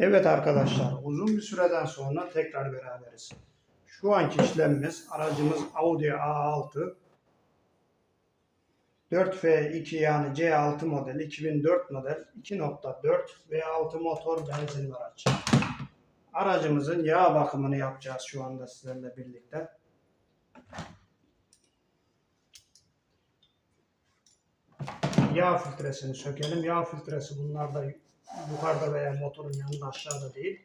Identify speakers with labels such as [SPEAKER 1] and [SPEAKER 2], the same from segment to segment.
[SPEAKER 1] Evet arkadaşlar uzun bir süreden sonra tekrar beraberiz. Şu anki işlemimiz aracımız Audi A6 4F2 yani C6 model 2004 model 2.4 V6 motor benzinli araç. Aracımızın yağ bakımını yapacağız şu anda sizlerle birlikte. Yağ filtresini sökelim. Yağ filtresi bunlarda yukarıda veya motorun yanında aşağıda değil.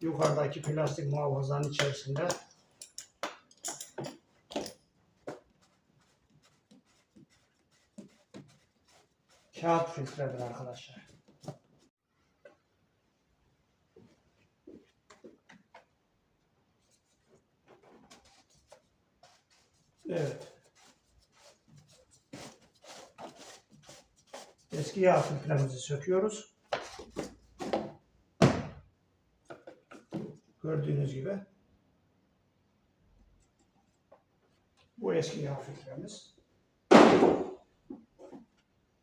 [SPEAKER 1] Yukarıdaki plastik muhafazanın içerisinde kağıt filtredir arkadaşlar. Evet. Eski yağ filtremizi söküyoruz. Gördüğünüz gibi. Bu eski yağ filtremiz.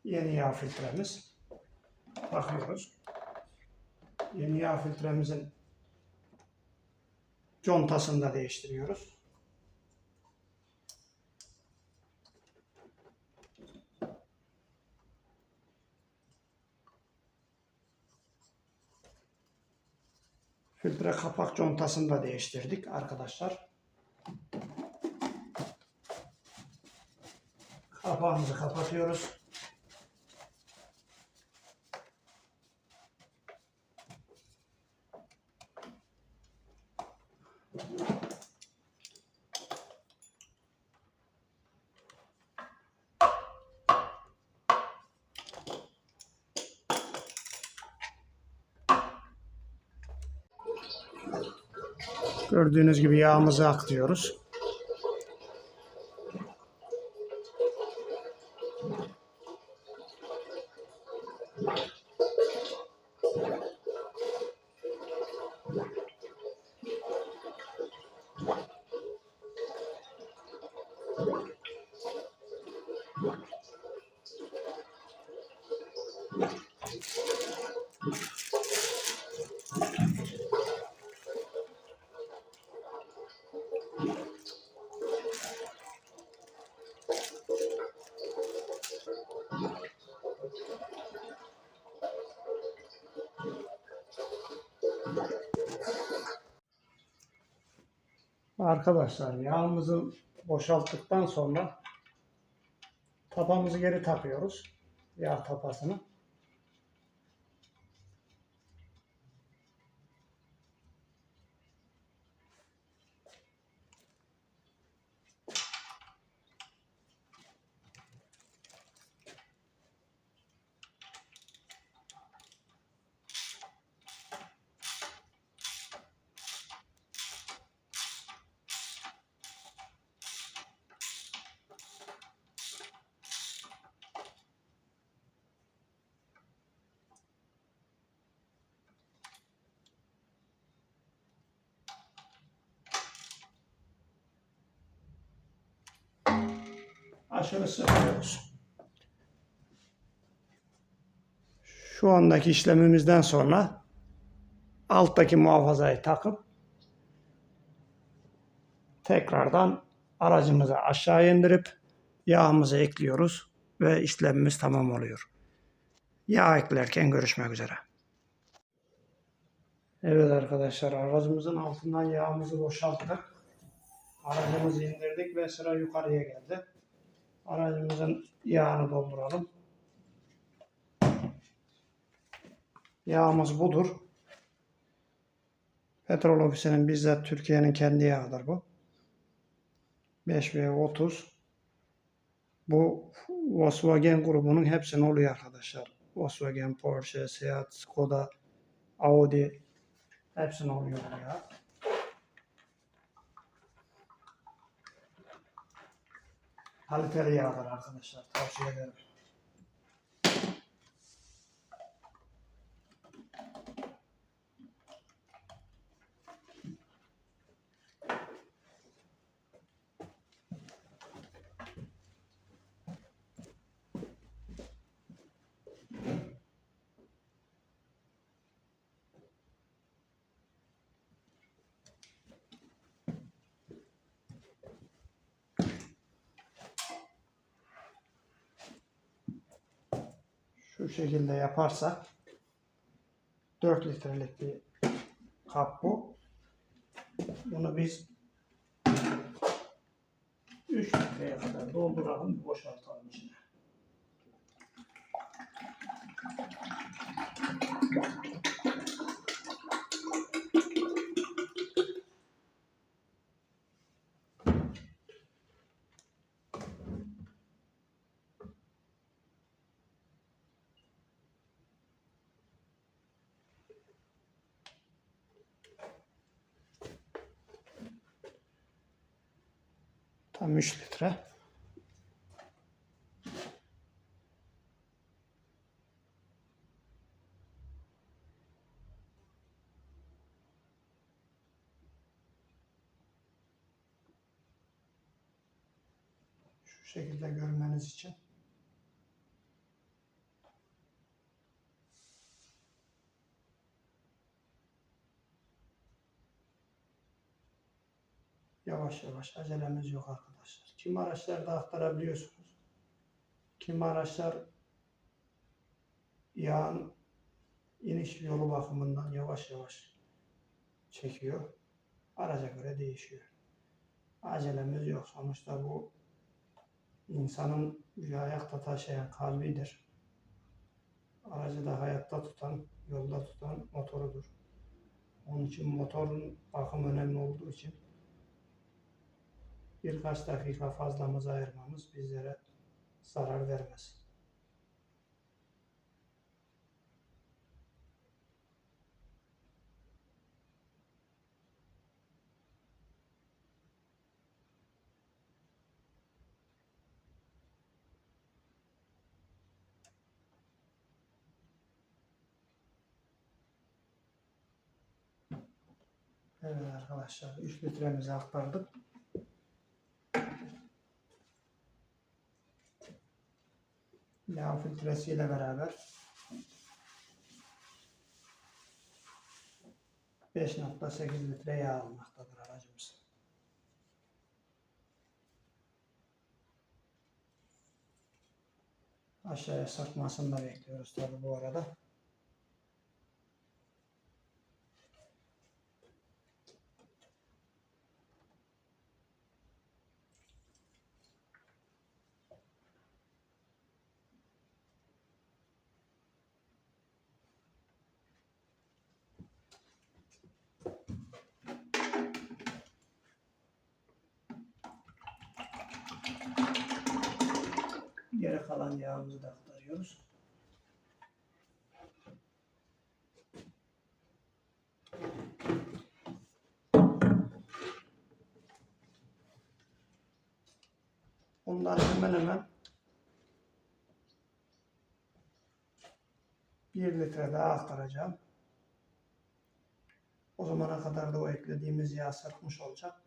[SPEAKER 1] Yeni yağ filtremiz. Bakıyoruz. Yeni yağ filtremizin contasını da değiştiriyoruz. Filtre kapak contasını da değiştirdik arkadaşlar. Kapağımızı kapatıyoruz. Gördüğünüz gibi yağımızı akıtıyoruz. Arkadaşlar yağımızı boşalttıktan sonra tapamızı geri takıyoruz. Yağ tapasını. Aşırı sıkıyoruz. Şu andaki işlemimizden sonra alttaki muhafazayı takıp tekrardan aracımızı aşağı indirip yağımızı ekliyoruz ve işlemimiz tamam oluyor. Yağ eklerken görüşmek üzere. Evet arkadaşlar aracımızın altından yağımızı boşalttık. Aracımızı indirdik ve sıra yukarıya geldi. Aracımızın yağını dolduralım. Yağımız budur. Petrol ofisinin bizzat Türkiye'nin kendi yağıdır bu. 5 ve 30. Bu Volkswagen grubunun hepsine oluyor arkadaşlar. Volkswagen, Porsche, Seat, Skoda, Audi hepsine oluyor bu Kaliteli yağdır arkadaşlar. Tavsiye ederim. Şu şekilde yaparsak 4 litrelik bir kap bu. Bunu biz 3 litreye kadar dolduralım, boşaltalım içine. Tam 3 litre. Şu şekilde görmeniz için. Yavaş yavaş acelemiz yok arkadaşlar. Kim araçlarda aktarabiliyorsunuz. Kim araçlar yağın iniş yolu bakımından yavaş yavaş çekiyor. Araca göre değişiyor. Acelemiz yok. Sonuçta bu insanın bir ayakta taşıyan kalbidir. Aracı da hayatta tutan, yolda tutan motorudur. Onun için motorun bakım önemli olduğu için birkaç dakika fazlamızı ayırmamız bizlere zarar vermez. Evet arkadaşlar 3 litremizi aktardık. Yağ filtresiyle beraber 5.8 litre yağ almaktadır aracımız. Aşağıya sarkmasını da bekliyoruz tabi bu arada. Geri kalan yağımızı da aktarıyoruz. Bundan hemen hemen bir litre daha aktaracağım. O zamana kadar da o eklediğimiz yağ sarkmış olacak.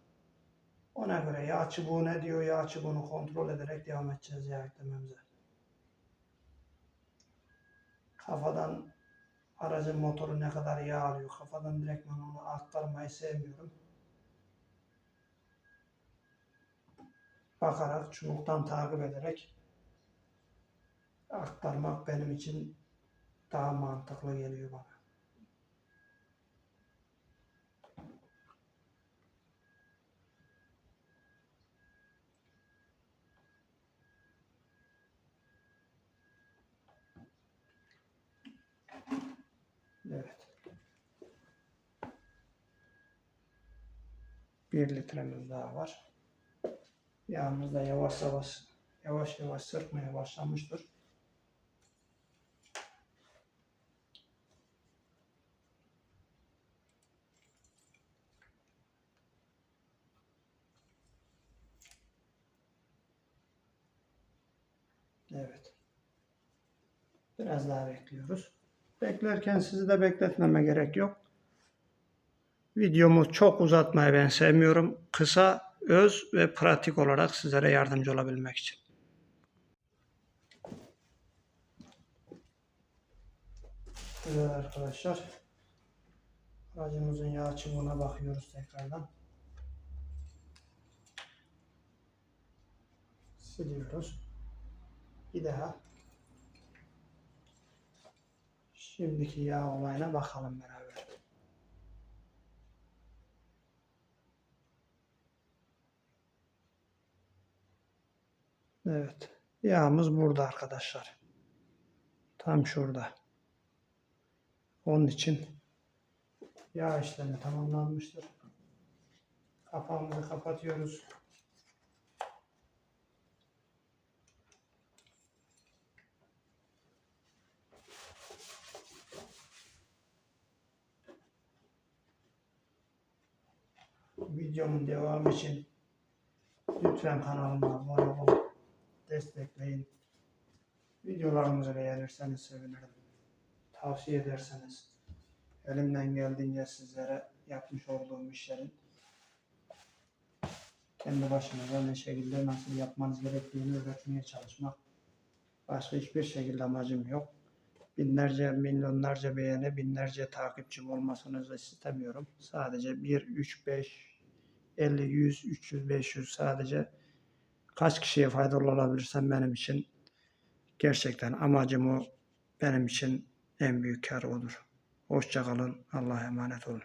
[SPEAKER 1] Ona göre yağ çubuğu ne diyor, yağ çubuğunu kontrol ederek devam edeceğiz yağ eklememize. Kafadan aracın motoru ne kadar yağ alıyor, kafadan direktman onu aktarmayı sevmiyorum. Bakarak, çubuktan takip ederek aktarmak benim için daha mantıklı geliyor bana. 1 litremiz daha var. Yağımız da yavaş yavaş yavaş yavaş sırtmaya başlamıştır. Evet. Biraz daha bekliyoruz. Beklerken sizi de bekletmeme gerek yok. Videomu çok uzatmayı ben sevmiyorum. Kısa, öz ve pratik olarak sizlere yardımcı olabilmek için. Evet arkadaşlar. Aracımızın yağ çubuğuna bakıyoruz tekrardan. Siliyoruz. Bir daha. Şimdiki yağ olayına bakalım beraber. Evet. Yağımız burada arkadaşlar. Tam şurada. Onun için yağ işlemi tamamlanmıştır. Kapağımızı kapatıyoruz. Videomun devamı için lütfen kanalıma abone olun, destekleyin. Videolarımızı beğenirseniz sevinirim. Tavsiye ederseniz elimden geldiğince sizlere yapmış olduğum işlerin kendi başınıza ne şekilde nasıl yapmanız gerektiğini öğretmeye çalışmak. Başka hiçbir şekilde amacım yok. Binlerce, milyonlarca beğeni, binlerce takipçim olmasını istemiyorum. Sadece 1, 3, 5, 50, 100, 300, 500 sadece kaç kişiye faydalı olabilirsem benim için gerçekten amacım o. Benim için en büyük kar odur. Hoşçakalın. Allah'a emanet olun.